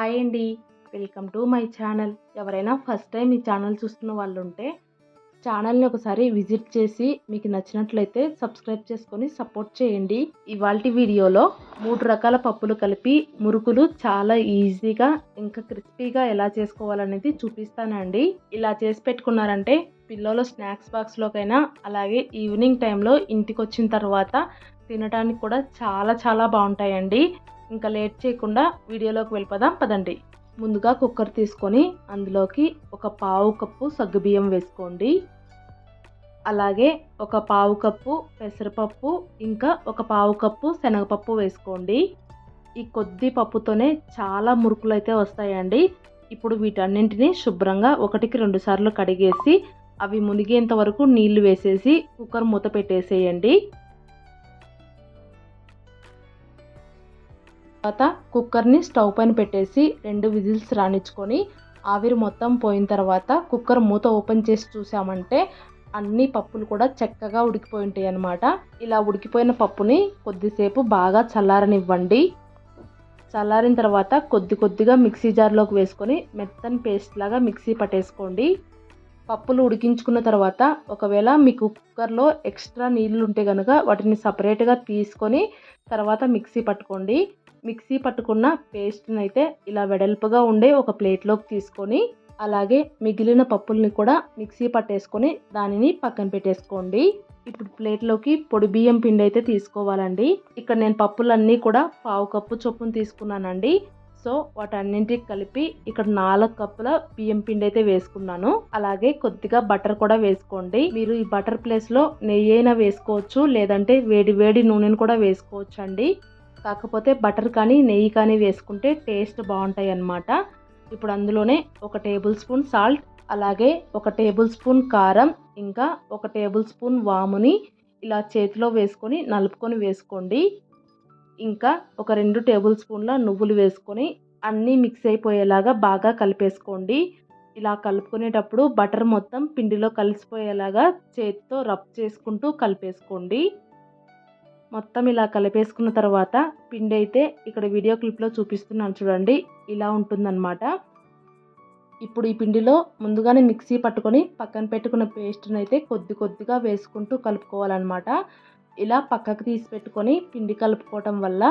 Hi అండి. Welcome to my channel. ఎవరైనా first time ఈ ఛానల్ చూస్తున్న వాళ్ళు ఉంటే ఛానల్ని ఒకసారి విజిట్ చేసి మీకు నచ్చినట్లయితే సబ్స్క్రైబ్ చేసుకొని సపోర్ట్ చేయండి. ఇవాళ వీడియోలో మూడు రకాల పప్పులు కలిపి మురుకులు చాలా ఈజీగా ఇంకా క్రిస్పీగా ఎలా చేసుకోవాలనేది చూపిస్తానండి. ఇలా చేసి పెట్టుకున్నారంటే పిల్లలు స్నాక్స్ బాక్స్లోకైనా అలాగే ఈవినింగ్ టైంలో ఇంటికి వచ్చిన తర్వాత తినడానికి కూడా చాలా చాలా బాగుంటాయండి. ఇంకా లేట్ చేయకుండా వీడియోలోకి వెళ్ళిపోదాం పదండి. ముందుగా కుక్కర్ తీసుకొని అందులోకి ఒక పావు కప్పు సగ్గుబియ్యం వేసుకోండి. అలాగే ఒక పావు కప్పు పెసరపప్పు ఇంకా ఒక పావు కప్పు శనగపప్పు వేసుకోండి. ఈ కొద్ది పప్పుతోనే చాలా మురుకులు అయితే వస్తాయండి. ఇప్పుడు వీటన్నింటినీ శుభ్రంగా ఒకటికి రెండు సార్లు కడిగేసి అవి మునిగేంత వరకు నీళ్ళు వేసేసి కుక్కర్ మూత పెట్టేసేయండి. తర్వాత కుక్కర్ని స్టవ్ పైన పెట్టేసి రెండు విజిల్స్ రానిచ్చుకొని ఆవిరి మొత్తం పోయిన తర్వాత కుక్కర్ మూత ఓపెన్ చేసి చూసామంటే అన్ని పప్పులు కూడా చక్కగా ఉడికిపోయి ఉంటాయి అన్నమాట. ఇలా ఉడికిపోయిన పప్పుని కొద్దిసేపు బాగా చల్లారనివ్వండి. చల్లారిన తర్వాత కొద్ది కొద్దిగా మిక్సీ జార్లోకి వేసుకొని మెత్తని పేస్ట్ లాగా మిక్సీ పట్టేసుకోండి. పప్పులు ఉడికించుకున్న తర్వాత ఒకవేళ మీకు కుక్కర్లో ఎక్స్ట్రా నీళ్ళు ఉంటే కనుక వాటిని సపరేట్గా తీసుకొని తర్వాత మిక్సీ పట్టుకోండి. మిక్సీ పట్టుకున్న పేస్ట్ని అయితే ఇలా వెడల్పుగా ఉండే ఒక ప్లేట్లోకి తీసుకొని అలాగే మిగిలిన పప్పుల్ని కూడా మిక్సీ పట్టేసుకొని దానిని పక్కన పెట్టేసుకోండి. ఇప్పుడు ప్లేట్లోకి పొడి బియ్యం పిండి అయితే తీసుకోవాలండి. ఇక్కడ నేను పప్పులన్నీ కూడా పావు కప్పు చొప్పున తీసుకున్నానండి. సో వాటన్నింటికి కలిపి ఇక్కడ నాలుగు కప్పుల బియ్యం పిండి అయితే వేసుకున్నాను. అలాగే కొద్దిగా బటర్ కూడా వేసుకోండి. మీరు ఈ బటర్ ప్లేస్లో నెయ్యి అయినా వేసుకోవచ్చు లేదంటే వేడి వేడి నూనెను కూడా వేసుకోవచ్చు అండి కాకపోతే బటర్ కానీ నెయ్యి కానీ వేసుకుంటే టేస్ట్ బాగుంటాయి అన్నమాట ఇప్పుడు అందులోనే ఒక టేబుల్ స్పూన్ సాల్ట్ అలాగే ఒక టేబుల్ స్పూన్ కారం ఇంకా ఒక టేబుల్ స్పూన్ వాముని ఇలా చేతిలో వేసుకొని నలుపుకొని వేసుకోండి. ఇంకా ఒక రెండు టేబుల్ స్పూన్ల నువ్వులు వేసుకొని అన్నీ మిక్స్ అయిపోయేలాగా బాగా కలిపేసుకోండి. ఇలా కలుపుకునేటప్పుడు బటర్ మొత్తం పిండిలో కలిసిపోయేలాగా చేతితో రబ్ చేసుకుంటూ కలిపేసుకోండి. మొత్తం ఇలా కలిపేసుకున్న తర్వాత పిండి అయితే ఇక్కడ వీడియో క్లిప్లో చూపిస్తున్నాను చూడండి ఇలా ఉంటుందన్నమాట. ఇప్పుడు ఈ పిండిలో ముందుగానే మిక్సీ పట్టుకొని పక్కన పెట్టుకున్న పేస్ట్ని అయితే కొద్ది కొద్దిగా వేసుకుంటూ కలుపుకోవాలన్నమాట. ఇలా పక్కకు తీసి పెట్టుకొని పిండి కలుపుకోవటం వల్ల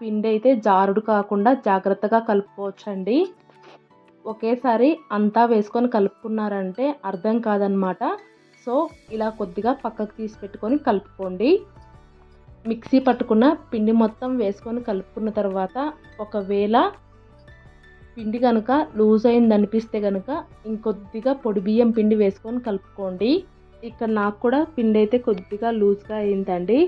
పిండి అయితే జారుడు కాకుండా జాగ్రత్తగా కలుపుకోవచ్చండి. ఒకేసారి అంతా వేసుకొని కలుపుకున్నారంటే అర్థం కాదనమాట సో ఇలా కొద్దిగా పక్కకు తీసి పెట్టుకొని కలుపుకోండి. మిక్సీ పట్టుకున్న పిండి మొత్తం వేసుకొని కలుపుకున్న తర్వాత ఒకవేళ పిండి కనుక లూజ్ అయింది అనిపిస్తే కనుక ఇంకొద్దిగా పొడి బియ్యం పిండి వేసుకొని కలుపుకోండి. ఇక్కడ నాకు కూడా పిండి అయితే కొద్దిగా లూజ్గా అయిందండి.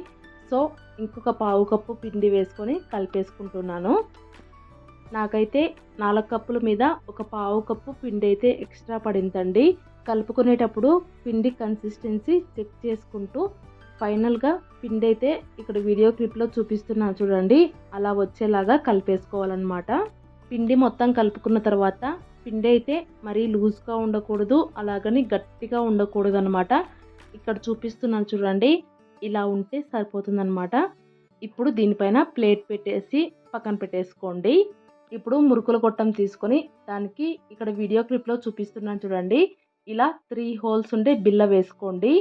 సో ఇంకొక పావు కప్పు పిండి వేసుకొని కలిపేసుకుంటున్నాను. నాకైతే నాలుగు కప్పుల మీద ఒక పావు కప్పు పిండి అయితే ఎక్స్ట్రా పడిందండి. కలుపుకునేటప్పుడు పిండి కన్సిస్టెన్సీ చెక్ చేసుకుంటూ ఫైనల్గా పిండి అయితే ఇక్కడ వీడియో క్లిప్లో చూపిస్తున్నాను చూడండి. అలా వచ్చేలాగా కలిపేసుకోవాలన్నమాట. పిండి మొత్తం కలుపుకున్న తర్వాత పిండి అయితే మరీ లూజ్గా ఉండకూడదు అలాగని గట్టిగా ఉండకూడదు అనమాట ఇక్కడ చూపిస్తున్నాను చూడండి. ఇలా ఉంటే సరిపోతుందన్నమాట. ఇప్పుడు దీనిపైన ప్లేట్ పెట్టేసి పక్కన పెట్టేసుకోండి. ఇప్పుడు మురుకుల గొట్టం తీసుకొని దానికి ఇక్కడ వీడియో క్లిప్లో చూపిస్తున్నాను చూడండి. ఇలా త్రీ హోల్స్ ఉండే బిల్ల వేసుకోండి.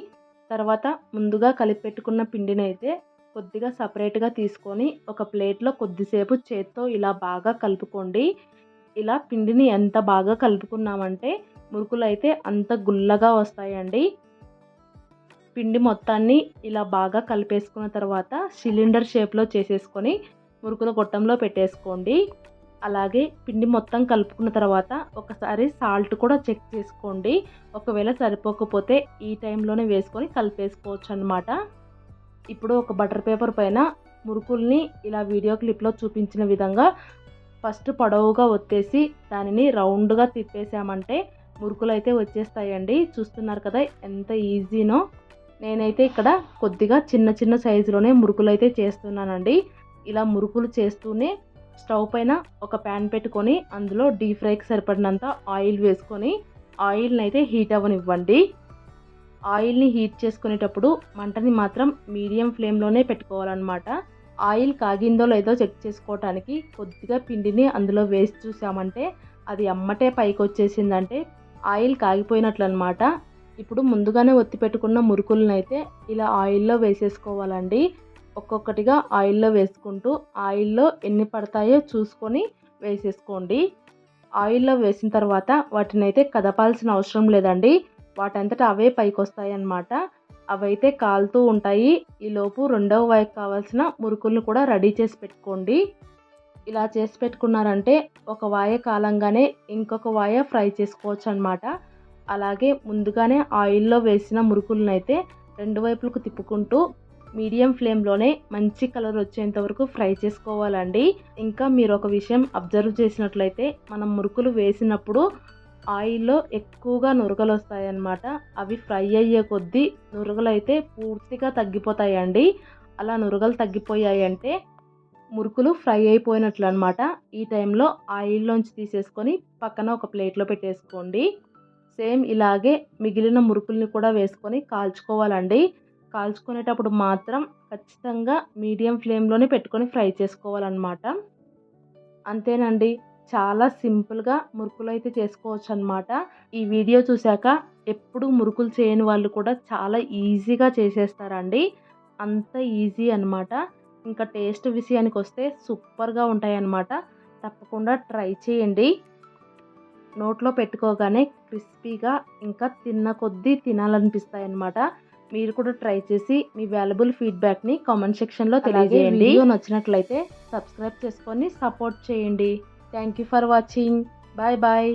తర్వాత ముందుగా కలిపి పెట్టుకున్న పిండిని అయితే కొద్దిగా సపరేట్గా తీసుకొని ఒక ప్లేట్లో కొద్దిసేపు చేత్తో ఇలా బాగా కలుపుకోండి. ఇలా పిండిని ఎంత బాగా కలుపుకున్నామంటే మురుకులు అయితే అంత గుల్లగా వస్తాయండి. పిండి మొత్తాన్ని ఇలా బాగా కలిపేసుకున్న తర్వాత సిలిండర్ షేప్లో చేసేసుకొని మురుకుల గొట్టంలో పెట్టేసుకోండి. అలాగే పిండి మొత్తం కలుపుకున్న తర్వాత ఒకసారి సాల్ట్ కూడా చెక్ చేసుకోండి. ఒకవేళ సరిపోకపోతే ఈ టైంలోనే వేసుకొని కలిపేసుకోవచ్చు అనమాట ఇప్పుడు ఒక బటర్ పేపర్ పైన మురుకుల్ని ఇలా వీడియో క్లిప్లో చూపించిన విధంగా ఫస్ట్ పొడవుగా ఒత్తేసి దానిని రౌండ్గా తిప్పేసామంటే మురుకులు అయితే వచ్చేస్తాయండి. చూస్తున్నారు కదా ఎంత ఈజీనో నేనైతే ఇక్కడ కొద్దిగా చిన్న చిన్న సైజులోనే మురుకులు అయితే చేస్తున్నానండి. ఇలా మురుకులు చేస్తూనే స్టవ్ పైన ఒక ప్యాన్ పెట్టుకొని అందులో డీప్ ఫ్రైకి సరిపడినంత ఆయిల్ వేసుకొని ఆయిల్ని అయితే హీట్ అవ్వనివ్వండి. ఆయిల్ని హీట్ చేసుకునేటప్పుడు మంటని మాత్రం మీడియం ఫ్లేమ్లోనే పెట్టుకోవాలన్నమాట. ఆయిల్ కాగిందో లేదో చెక్ చేసుకోవటానికి కొద్దిగా పిండిని అందులో వేసి చూసామంటే అది అమ్మటే పైకి వచ్చేసిందంటే ఆయిల్ కాగిపోయినట్లు అనమాట ఇప్పుడు ముందుగానే ఒత్తి పెట్టుకున్న మురుకులను అయితే ఇలా ఆయిల్లో వేసేసుకోవాలండి. ఒక్కొక్కటిగా ఆయిల్లో వేసుకుంటూ ఆయిల్లో ఎన్ని పడతాయో చూసుకొని వేసేసుకోండి. ఆయిల్లో వేసిన తర్వాత వాటిని అయితే కదపాల్సిన అవసరం లేదండి. వాటంతటా అవే పైకి వస్తాయి అన్నమాట అవైతే కాలుతూ ఉంటాయి. ఈలోపు రెండవ వైపు కావాల్సిన మురుకులను కూడా రెడీ చేసి పెట్టుకోండి. ఇలా చేసి పెట్టుకున్నారంటే ఒక వాయ కాలంగానే ఇంకొక వాయ ఫ్రై చేసుకోవచ్చు అనమాట అలాగే ముందుగానే ఆయిల్లో వేసిన మురుకులను అయితే రెండు వైపులకు తిప్పుకుంటూ మీడియం ఫ్లేమ్లోనే మంచి కలర్ వచ్చేంత వరకు ఫ్రై చేసుకోవాలండి. ఇంకా మీరు ఒక విషయం అబ్జర్వ్ చేసినట్లయితే మనం మురుకులు వేసినప్పుడు ఆయిల్లో ఎక్కువగా నురగలు వస్తాయన్నమాట. అవి ఫ్రై అయ్యే కొద్దీ నురగలు అయితే పూర్తిగా తగ్గిపోతాయండి. అలా నురగలు తగ్గిపోయాయి అంటే మురుకులు ఫ్రై అయిపోయినట్లు అనమాట ఈ టైంలో ఆయిల్లోంచి తీసేసుకొని పక్కన ఒక ప్లేట్లో పెట్టేసుకోండి. సేమ్ ఇలాగే మిగిలిన మురుకుల్ని కూడా వేసుకొని కాల్చుకోవాలండి. కాల్చుకునేటప్పుడు మాత్రం ఖచ్చితంగా మీడియం ఫ్లేమ్లోనే పెట్టుకొని ఫ్రై చేసుకోవాలన్నమాట. అంతేనండి చాలా సింపుల్గా మురుకులు అయితే చేసుకోవచ్చు అనమాట ఈ వీడియో చూశాక ఎప్పుడు మురుకులు చేయని వాళ్ళు కూడా చాలా ఈజీగా చేసేస్తారండి. అంత ఈజీ అనమాట ఇంకా టేస్ట్ విషయానికి వస్తే సూపర్గా ఉంటాయి అన్నమాట తప్పకుండా ట్రై చేయండి. నోట్లో పెట్టుకోగానే క్రిస్పీగా ఇంకా తిన్న కొద్దీ తినాలనిపిస్తాయి అన్నమాట మీరు కూడా ట్రై చేసి మీ వాల్యుబుల్ ఫీడ్బ్యాక్ని కామెంట్ సెక్షన్లో తెలియజేయండి. వీడియో నచ్చినట్లయితే సబ్స్క్రైబ్ చేసుకొని సపోర్ట్ చేయండి. Thank you for watching bye bye